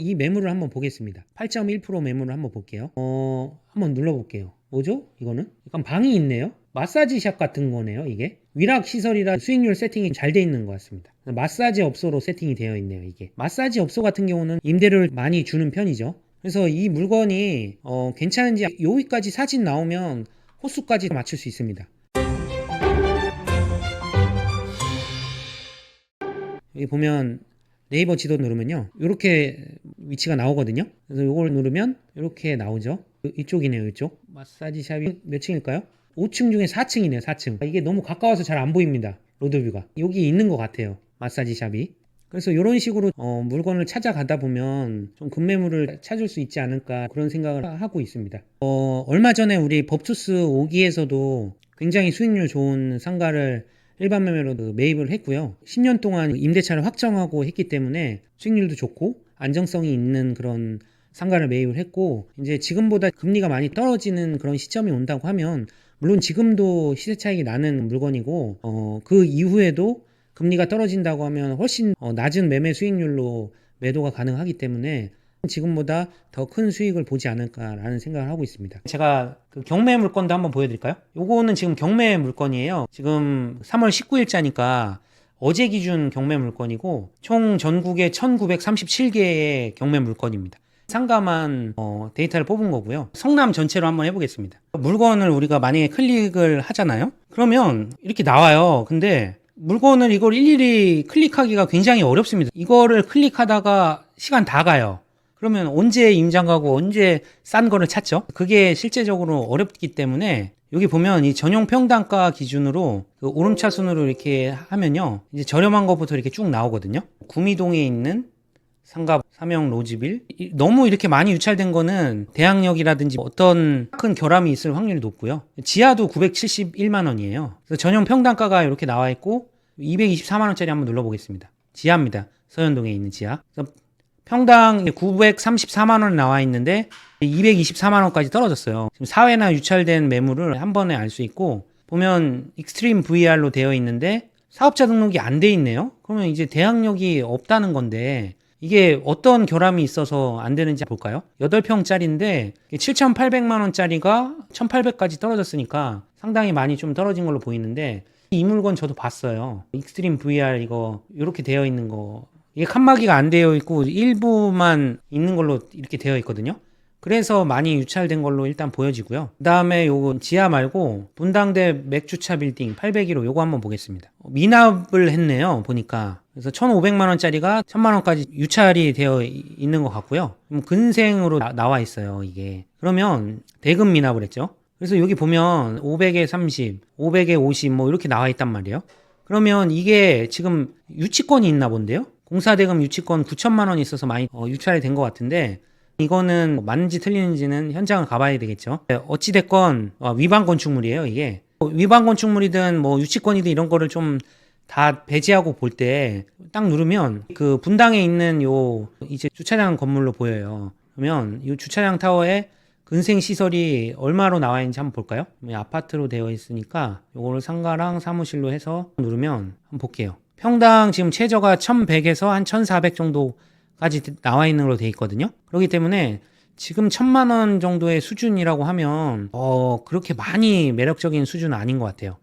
이 매물을 한번 보겠습니다. 8.1% 매물을 한번 볼게요. 어, 한번 눌러볼게요. 뭐죠? 이거는? 약간 방이 있네요. 마사지샵 같은 거네요, 이게. 위락 시설이라 수익률 세팅이 잘 돼 있는 것 같습니다. 마사지 업소로 세팅이 되어 있네요, 이게. 마사지 업소 같은 경우는 임대료를 많이 주는 편이죠. 그래서 이 물건이 어, 괜찮은지 여기까지 사진 나오면 호수까지 맞출 수 있습니다. 여기 보면 네이버 지도 누르면요. 이렇게 위치가 나오거든요. 그래서 이걸 누르면 이렇게 나오죠. 이- 이쪽이네요, 이쪽. 마사지 샵이 몇 층일까요? 5층 중에 4층이네요, 4층. 이게 너무 가까워서 잘 안 보입니다. 로드뷰가. 여기 있는 것 같아요. 마사지 샵이. 그래서 이런 식으로 어, 물건을 찾아가다 보면 좀 급매물을 찾을 수 있지 않을까 그런 생각을 하고 있습니다. 어, 얼마 전에 우리 법투스 5기에서도 굉장히 수익률 좋은 상가를 일반 매매로 그 매입을 했고요. 10년 동안 임대차를 확정하고 했기 때문에 수익률도 좋고 안정성이 있는 그런 상가를 매입을 했고 이제 지금보다 금리가 많이 떨어지는 그런 시점이 온다고 하면 물론 지금도 시세 차익이 나는 물건이고 어, 그 이후에도 금리가 떨어진다고 하면 훨씬 어, 낮은 매매 수익률로 매도가 가능하기 때문에 지금보다 더 큰 수익을 보지 않을까라는 생각을 하고 있습니다. 제가 그 경매 물건도 한번 보여드릴까요? 요거는 지금 경매 물건이에요. 지금 3월 19일자니까 어제 기준 경매 물건이고 총 전국에 1937개의 경매 물건입니다. 상가만 어, 데이터를 뽑은 거고요. 성남 전체로 한번 해보겠습니다. 물건을 우리가 만약에 클릭을 하잖아요. 그러면 이렇게 나와요. 근데 물건을 이걸 일일이 클릭하기가 굉장히 어렵습니다. 이거를 클릭하다가 시간 다 가요. 그러면 언제 임장 가고 언제 싼 거를 찾죠? 그게 실제적으로 어렵기 때문에 여기 보면 이 전용 평단가 기준으로 그 오름차순으로 이렇게 하면요. 이제 저렴한 것부터 이렇게 쭉 나오거든요. 구미동에 있는 상가 삼형 로지빌 이- 너무 이렇게 많이 유찰된 거는 대항력이라든지 어떤 큰 결함이 있을 확률이 높고요. 지하도 971만 원이에요. 그래서 전용 평단가가 이렇게 나와 있고 224만 원짜리 한번 눌러보겠습니다. 지하입니다. 서현동에 있는 지하. 평당 934만 원 나와 있는데 224만 원까지 떨어졌어요. 지금 사회나 유찰된 매물을 한 번에 알 수 있고 보면 익스트림 VR로 되어 있는데 사업자 등록이 안 돼 있네요. 그러면 이제 대항력이 없다는 건데 이게 어떤 결함이 있어서 안 되는지 볼까요? 8평짜리인데 7,800만 원짜리가 1,800까지 떨어졌으니까 상당히 많이 좀 떨어진 걸로 보이는데 이 물건 저도 봤어요. 익스트림 VR 이거 이렇게 되어 있는 거 이게 칸막이가 안 되어 있고 일부만 있는 걸로 이렇게 되어 있거든요. 그래서 많이 유찰된 걸로 일단 보여지고요. 그 다음에 요거 지하 말고 분당대 맥주차 빌딩 801호 요거 한번 보겠습니다. 미납을 했네요. 보니까. 그래서 1,500만 원짜리가 1,000만 원까지 유찰이 되어 이- 있는 것 같고요. 근생으로 나, 와 있어요. 이게. 그러면 대금 미납을 했죠. 그래서 여기 보면 500에 30, 500에 50 뭐 이렇게 나와 있단 말이에요. 그러면 이게 지금 유치권이 있나 본데요? 공사대금 유치권 9천만 원이 있어서 많이 어, 유찰이 된 것 같은데 이거는 뭐 맞는지 틀리는지는 현장을 가봐야 되겠죠. 네, 어찌 됐건 어, 위반 건축물이에요 이게. 뭐 위반 건축물이든 뭐 유치권이든 이런 거를 좀 다 배제하고 볼 때 딱 누르면 그 분당에 있는 요 이제 주차장 건물로 보여요. 그러면 이 주차장 타워에 근생 시설이 얼마로 나와 있는지 한번 볼까요? 이 아파트로 되어 있으니까 요거를 상가랑 사무실로 해서 누르면 한번 볼게요. 평당 지금 최저가 1100에서 한 1400 정도까지 나와 있는 걸로 되어 있거든요. 그렇기 때문에 지금 천만 원 정도의 수준이라고 하면 어 그렇게 많이 매력적인 수준은 아닌 것 같아요.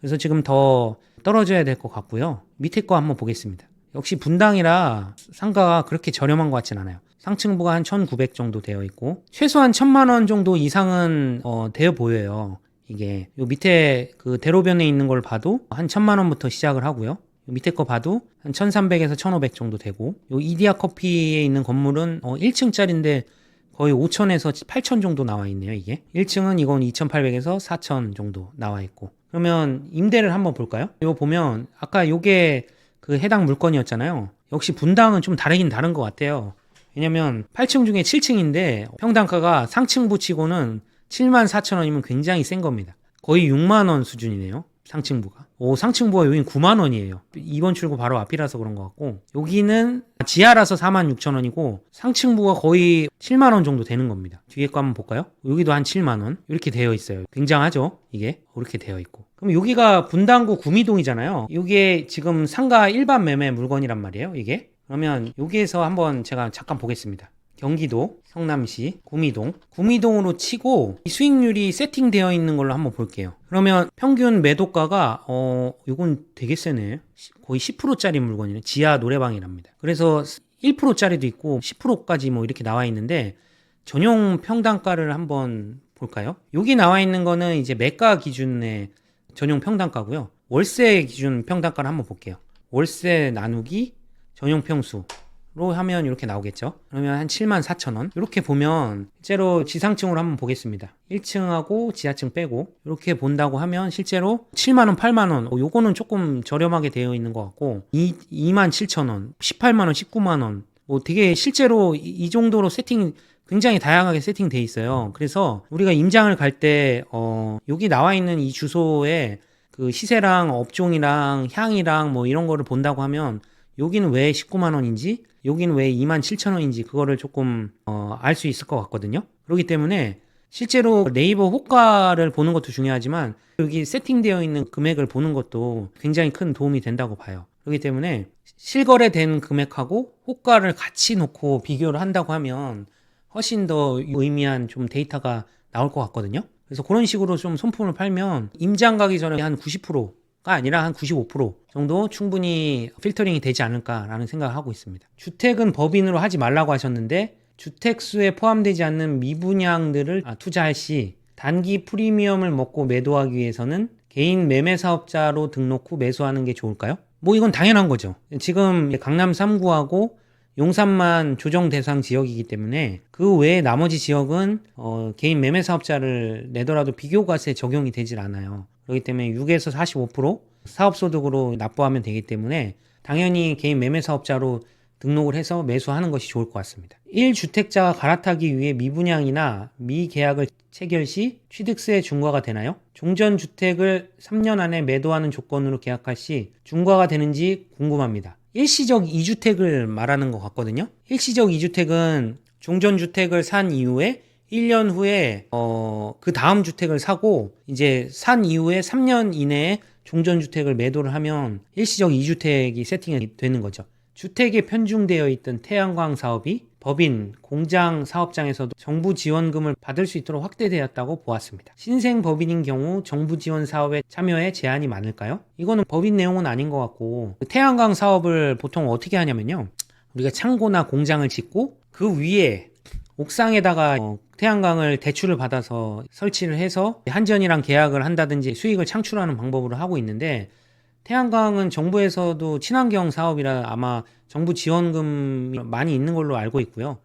그래서 지금 더 떨어져야 될 것 같고요. 밑에 거 한번 보겠습니다. 역시 분당이라 상가가 그렇게 저렴한 것 같진 않아요. 상층부가 한 1,900 정도 되어 있고 최소한 1,000만 원 정도 이상은 어, 되어 보여요. 이게 요 밑에 그 대로변에 있는 걸 봐도 한 1,000만 원부터 시작을 하고요. 요 밑에 거 봐도 한 1,300에서 1,500 정도 되고 요 이디야 커피에 있는 건물은 어, 1층짜리인데 거의 5천에서 8천 정도 나와 있네요, 이게. 1층은 이건 2,800에서 4천 정도 나와 있고. 그러면 임대를 한번 볼까요? 이거 보면 아까 요게 그 해당 물건이었잖아요. 역시 분당은 좀 다르긴 다른 것 같아요. 왜냐면 8층 중에 7층인데 평당가가 상층 부 치고는 7만 4천 원이면 굉장히 센 겁니다. 거의 6만 원 수준이네요. 상층부가. 오, 상층부가 여긴 9만 원이에요. 2번 출구 바로 앞이라서 그런 것 같고 여기는 지하라서 4만 6천 원이고 상층부가 거의 7만 원 정도 되는 겁니다. 뒤에 거 한번 볼까요? 여기도 한 7만 원 이렇게 되어 있어요. 굉장하죠? 이게 이렇게 되어 있고. 그럼 여기가 분당구 구미동이잖아요. 이게 지금 상가 일반 매매 물건이란 말이에요. 이게 그러면 여기에서 한번 제가 잠깐 보겠습니다. 경기도 성남시 구미동 구미동으로 치고 이 수익률이 세팅되어 있는 걸로 한번 볼게요. 그러면 평균 매도가가 어 이건 되게 세네. 시- 거의 10%짜리 물건이네. 지하 노래방이랍니다. 그래서 1%짜리도 있고 10%까지 뭐 이렇게 나와 있는데 전용 평당가를 한번 볼까요? 여기 나와 있는 거는 이제 매가 기준의 전용 평당가고요. 월세 기준 평당가를 한번 볼게요. 월세 나누기 전용 평수 로 하면 이렇게 나오겠죠. 그러면 한 7만 4천 원. 이렇게 보면 실제로 지상층으로 한번 보겠습니다. 1층하고 지하층 빼고 이렇게 본다고 하면 실제로 7만 원, 8만 원. 어, 요거는 조금 저렴하게 되어 있는 것 같고 2, 2만 7천 원, 18만 원, 19만 원. 뭐 되게 실제로 이, 이 정도로 세팅 굉장히 다양하게 세팅돼 있어요. 그래서 우리가 임장을 갈때 어, 여기 나와 있는 이 주소에 그 시세랑 업종이랑 향이랑 뭐 이런 거를 본다고 하면 여기는 왜 19만 원인지 여기는 왜 2만 7천 원인지 그거를 조금 어, 알 수 있을 것 같거든요. 그렇기 때문에 실제로 네이버 호가를 보는 것도 중요하지만 여기 세팅되어 있는 금액을 보는 것도 굉장히 큰 도움이 된다고 봐요. 그렇기 때문에 실거래된 금액하고 호가를 같이 놓고 비교를 한다고 하면 훨씬 더 의미한 좀 데이터가 나올 것 같거든요. 그래서 그런 식으로 좀 손품을 팔면 임장 가기 전에 한 90% 가 아니라 한 95% 정도 충분히 필터링이 되지 않을까라는 생각을 하고 있습니다. 주택은 법인으로 하지 말라고 하셨는데 주택수에 포함되지 않는 미분양들을 아, 투자할 시 단기 프리미엄을 먹고 매도하기 위해서는 개인 매매 사업자로 등록 후 매수하는 게 좋을까요? 뭐 이건 당연한 거죠. 지금 강남 3구하고 용산만 조정 대상 지역이기 때문에 그 외에 나머지 지역은 어, 개인 매매 사업자를 내더라도 비교과세 적용이 되질 않아요. 그렇기 때문에 6에서 45% 사업소득으로 납부하면 되기 때문에 당연히 개인 매매 사업자로 등록을 해서 매수하는 것이 좋을 것 같습니다. 1주택자가 갈아타기 위해 미분양이나 미계약을 체결 시 취득세 중과가 되나요? 종전 주택을 3년 안에 매도하는 조건으로 계약할 시 중과가 되는지 궁금합니다. 일시적 2주택을 말하는 것 같거든요. 일시적 2주택은 종전 주택을 산 이후에 1년 후에 어, 그 다음 주택을 사고 이제 산 이후에 3년 이내에 종전 주택을 매도를 하면 일시적 2주택이 세팅이 되는 거죠. 주택에 편중되어 있던 태양광 사업이 법인, 공장 사업장에서도 정부 지원금을 받을 수 있도록 확대되었다고 보았습니다. 신생 법인인 경우 정부 지원 사업에 참여에 제한이 많을까요? 이거는 법인 내용은 아닌 것 같고 태양광 사업을 보통 어떻게 하냐면요. 우리가 창고나 공장을 짓고 그 위에 옥상에다가 어, 태양광을 대출을 받아서 설치를 해서 한전이랑 계약을 한다든지 수익을 창출하는 방법으로 하고 있는데 태양광은 정부에서도 친환경 사업이라 아마 정부 지원금이 많이 있는 걸로 알고 있고요.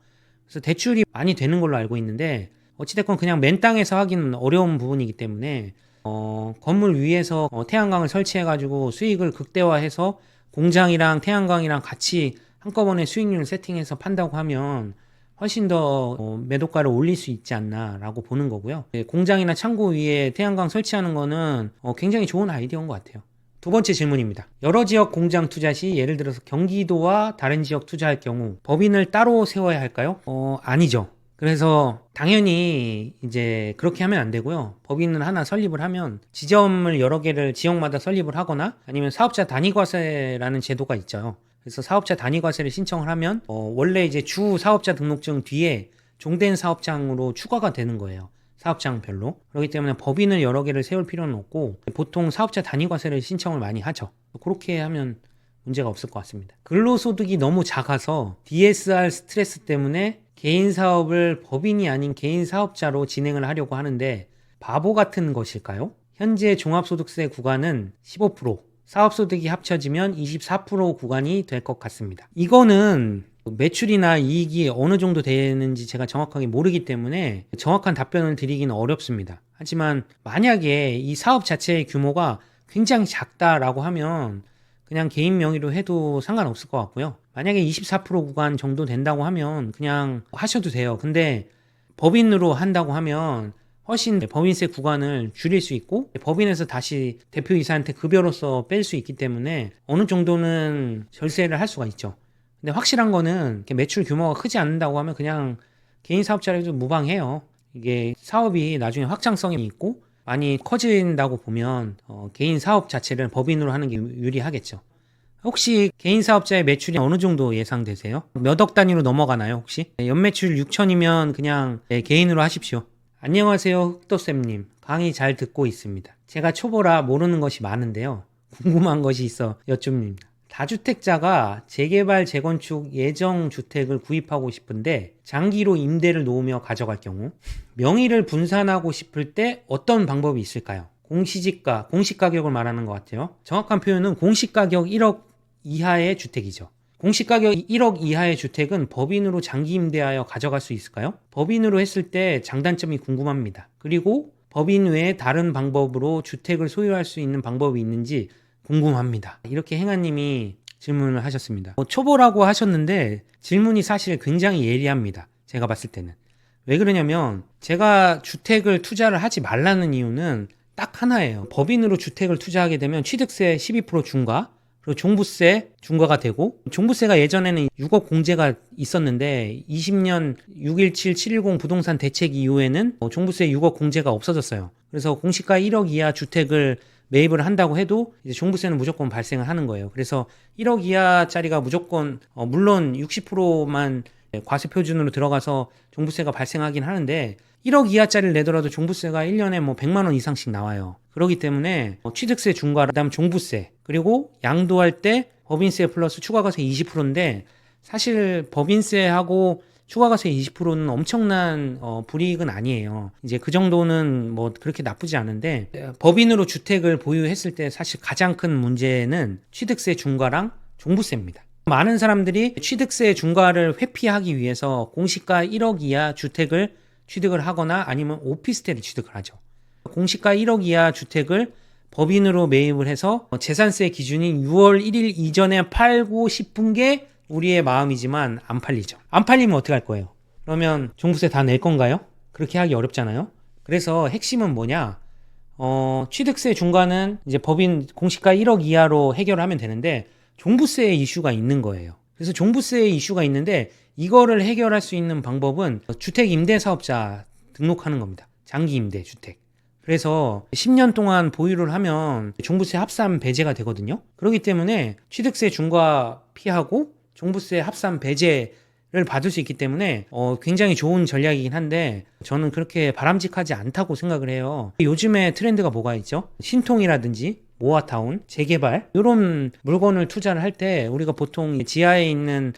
그래서 대출이 많이 되는 걸로 알고 있는데 어찌됐건 그냥 맨 땅에서 하기는 어려운 부분이기 때문에 어, 건물 위에서 어, 태양광을 설치해가지고 수익을 극대화해서 공장이랑 태양광이랑 같이 한꺼번에 수익률을 세팅해서 판다고 하면 훨씬 더 어, 매도가를 올릴 수 있지 않나라고 보는 거고요. 네, 공장이나 창고 위에 태양광 설치하는 거는 어, 굉장히 좋은 아이디어인 것 같아요. 두 번째 질문입니다. 여러 지역 공장 투자 시 예를 들어서 경기도와 다른 지역 투자할 경우 법인을 따로 세워야 할까요? 어, 아니죠. 그래서 당연히 이제 그렇게 하면 안 되고요. 법인을 하나 설립을 하면 지점을 여러 개를 지역마다 설립을 하거나 아니면 사업자 단위과세라는 제도가 있죠. 그래서 사업자 단위과세를 신청을 하면 어, 원래 이제 주 사업자 등록증 뒤에 종된 사업장으로 추가가 되는 거예요. 사업장별로. 그렇기 때문에 법인을 여러 개를 세울 필요는 없고 보통 사업자 단위과세를 신청을 많이 하죠. 그렇게 하면 문제가 없을 것 같습니다. 근로소득이 너무 작아서 DSR 스트레스 때문에 개인 사업을 법인이 아닌 개인 사업자로 진행을 하려고 하는데 바보 같은 것일까요? 현재 종합소득세 구간은 15%, 사업소득이 합쳐지면 24% 구간이 될 것 같습니다. 이거는 매출이나 이익이 어느 정도 되는지 제가 정확하게 모르기 때문에 정확한 답변을 드리기는 어렵습니다. 하지만 만약에 이 사업 자체의 규모가 굉장히 작다라고 하면 그냥 개인 명의로 해도 상관없을 것 같고요. 만약에 24% 구간 정도 된다고 하면 그냥 하셔도 돼요. 근데 법인으로 한다고 하면 훨씬 법인세 구간을 줄일 수 있고 법인에서 다시 대표이사한테 급여로서 뺄 수 있기 때문에 어느 정도는 절세를 할 수가 있죠. 근데 확실한 거는 매출 규모가 크지 않는다고 하면 그냥 개인 사업자로 해도 무방해요. 이게 사업이 나중에 확장성이 있고 많이 커진다고 보면 어, 개인 사업 자체를 법인으로 하는 게 유리하겠죠. 혹시 개인 사업자의 매출이 어느 정도 예상되세요? 몇 억 단위로 넘어가나요, 혹시? 네, 연매출 6천이면 그냥 네, 개인으로 하십시오. 안녕하세요, 흑도쌤님. 강의 잘 듣고 있습니다. 제가 초보라 모르는 것이 많은데요. 궁금한 것이 있어 여쭙니다. 다주택자가 재개발, 재건축 예정 주택을 구입하고 싶은데 장기로 임대를 놓으며 가져갈 경우 명의를 분산하고 싶을 때 어떤 방법이 있을까요? 공시지가, 공시가격을 말하는 것 같아요. 정확한 표현은 공시가격 1억 이하의 주택이죠. 공시가격 1억 이하의 주택은 법인으로 장기 임대하여 가져갈 수 있을까요? 법인으로 했을 때 장단점이 궁금합니다. 그리고 법인 외에 다른 방법으로 주택을 소유할 수 있는 방법이 있는지 궁금합니다. 이렇게 행아님이 질문을 하셨습니다. 뭐 초보라고 하셨는데 질문이 사실 굉장히 예리합니다. 제가 봤을 때는. 왜 그러냐면 제가 주택을 투자를 하지 말라는 이유는 딱 하나예요. 법인으로 주택을 투자하게 되면 취득세 12% 중과 그리고 종부세 중과가 되고 종부세가 예전에는 6억 공제가 있었는데 20년 617 710 부동산 대책 이후에는 뭐 종부세 6억 공제가 없어졌어요. 그래서 공시가 1억 이하 주택을 매입을 한다고 해도 이제 종부세는 무조건 발생을 하는 거예요. 그래서 1억 이하짜리가 무조건 어 물론 60%만 과세 표준으로 들어가서 종부세가 발생하긴 하는데 1억 이하짜리를 내더라도 종부세가 1년에 뭐 100만 원 이상씩 나와요. 그렇기 때문에 뭐 취득세 중과 그다음 종부세 그리고 양도할 때 법인세 플러스 추가과세 20%인데 사실 법인세하고 추가과세 20%는 엄청난 어, 불이익은 아니에요. 이제 그 정도는 뭐 그렇게 나쁘지 않은데 법인으로 주택을 보유했을 때 사실 가장 큰 문제는 취득세 중과랑 종부세입니다. 많은 사람들이 취득세 중과를 회피하기 위해서 공시가 1억 이하 주택을 취득을 하거나 아니면 오피스텔을 취득을 하죠. 공시가 1억 이하 주택을 법인으로 매입을 해서 재산세 기준인 6월 1일 이전에 팔고 싶은 게 우리의 마음이지만 안 팔리죠. 안 팔리면 어떻게 할 거예요? 그러면 종부세 다 낼 건가요? 그렇게 하기 어렵잖아요. 그래서 핵심은 뭐냐? 어, 취득세 중과는 이제 법인 공시가 1억 이하로 해결하면 되는데 종부세의 이슈가 있는 거예요. 그래서 종부세의 이슈가 있는데 이거를 해결할 수 있는 방법은 주택 임대 사업자 등록하는 겁니다. 장기 임대 주택. 그래서 10년 동안 보유를 하면 종부세 합산 배제가 되거든요. 그렇기 때문에 취득세 중과 피하고 종부세 합산 배제 를 받을 수 있기 때문에 어, 굉장히 좋은 전략이긴 한데 저는 그렇게 바람직하지 않다고 생각을 해요. 요즘에 트렌드가 뭐가 있죠? 신통이라든지 모아타운, 재개발 이런 물건을 투자를 할 때 우리가 보통 지하에 있는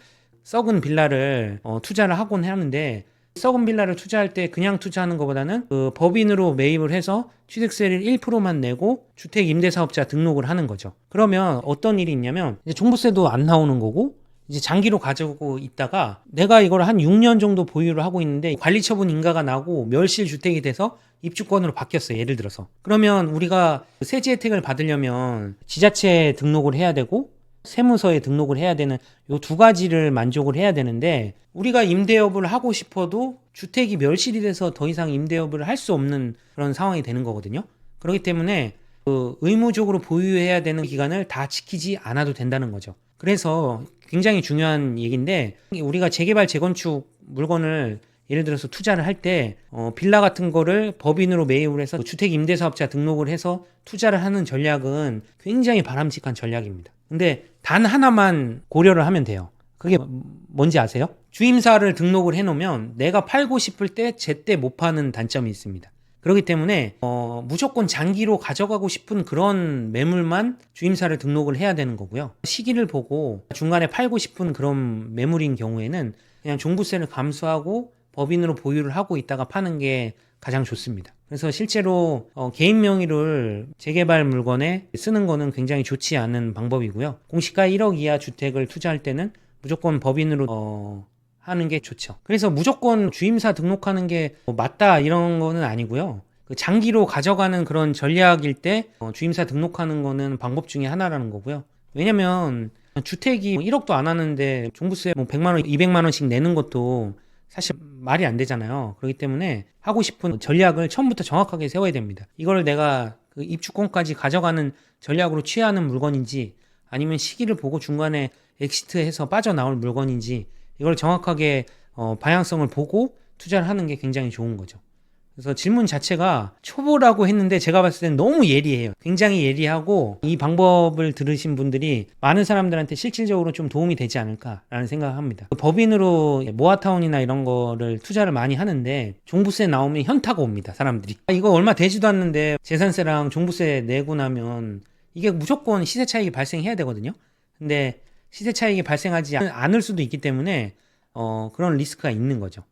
썩은 빌라를 어, 투자를 하곤 하는데 썩은 빌라를 투자할 때 그냥 투자하는 것보다는 그 법인으로 매입을 해서 취득세를 1%만 내고 주택 임대사업자 등록을 하는 거죠. 그러면 어떤 일이 있냐면 이제 종부세도 안 나오는 거고 이제 장기로 가지고 있다가 내가 이걸 한 6년 정도 보유를 하고 있는데 관리 처분 인가가 나고 멸실 주택이 돼서 입주권으로 바뀌었어요. 예를 들어서. 그러면 우리가 세제 혜택을 받으려면 지자체에 등록을 해야 되고 세무서에 등록을 해야 되는 요 두 가지를 만족을 해야 되는데 우리가 임대업을 하고 싶어도 주택이 멸실이 돼서 더 이상 임대업을 할 수 없는 그런 상황이 되는 거거든요. 그렇기 때문에 그 의무적으로 보유해야 되는 기간을 다 지키지 않아도 된다는 거죠. 그래서 굉장히 중요한 얘기인데 우리가 재개발 재건축 물건을 예를 들어서 투자를 할 때 어, 빌라 같은 거를 법인으로 매입을 해서 주택 임대사업자 등록을 해서 투자를 하는 전략은 굉장히 바람직한 전략입니다. 근데 단 하나만 고려를 하면 돼요. 그게 뭔지 아세요? 주임사를 등록을 해놓으면 내가 팔고 싶을 때 제때 못 파는 단점이 있습니다. 그렇기 때문에 어, 무조건 장기로 가져가고 싶은 그런 매물만 주임사를 등록을 해야 되는 거고요. 시기를 보고 중간에 팔고 싶은 그런 매물인 경우에는 그냥 종부세를 감수하고 법인으로 보유를 하고 있다가 파는 게 가장 좋습니다. 그래서 실제로 어, 개인 명의를 재개발 물건에 쓰는 거는 굉장히 좋지 않은 방법이고요. 공시가 1억 이하 주택을 투자할 때는 무조건 법인으로 어, 하는 게 좋죠. 그래서 무조건 주임사 등록하는 게 뭐 맞다 이런 거는 아니고요. 그 장기로 가져가는 그런 전략일 때 어, 주임사 등록하는 거는 방법 중에 하나라는 거고요. 왜냐면 주택이 1억도 안 하는데 종부세 뭐 100만 원, 200만 원씩 내는 것도 사실 말이 안 되잖아요. 그렇기 때문에 하고 싶은 전략을 처음부터 정확하게 세워야 됩니다. 이걸 내가 그 입주권까지 가져가는 전략으로 취하는 물건인지 아니면 시기를 보고 중간에 엑시트해서 빠져나올 물건인지 이걸 정확하게 어, 방향성을 보고 투자를 하는 게 굉장히 좋은 거죠. 그래서 질문 자체가 초보라고 했는데 제가 봤을 때는 너무 예리해요. 굉장히 예리하고 이 방법을 들으신 분들이 많은 사람들한테 실질적으로 좀 도움이 되지 않을까라는 생각을 합니다. 법인으로 모아타운이나 이런 거를 투자를 많이 하는데 종부세 나오면 현타가 옵니다. 사람들이. 아, 이거 얼마 되지도 않는데 재산세랑 종부세 내고 나면 이게 무조건 시세 차익이 발생해야 되거든요. 근데 시세 차익이 발생하지 않- 않을 수도 있기 때문에 어, 그런 리스크가 있는 거죠.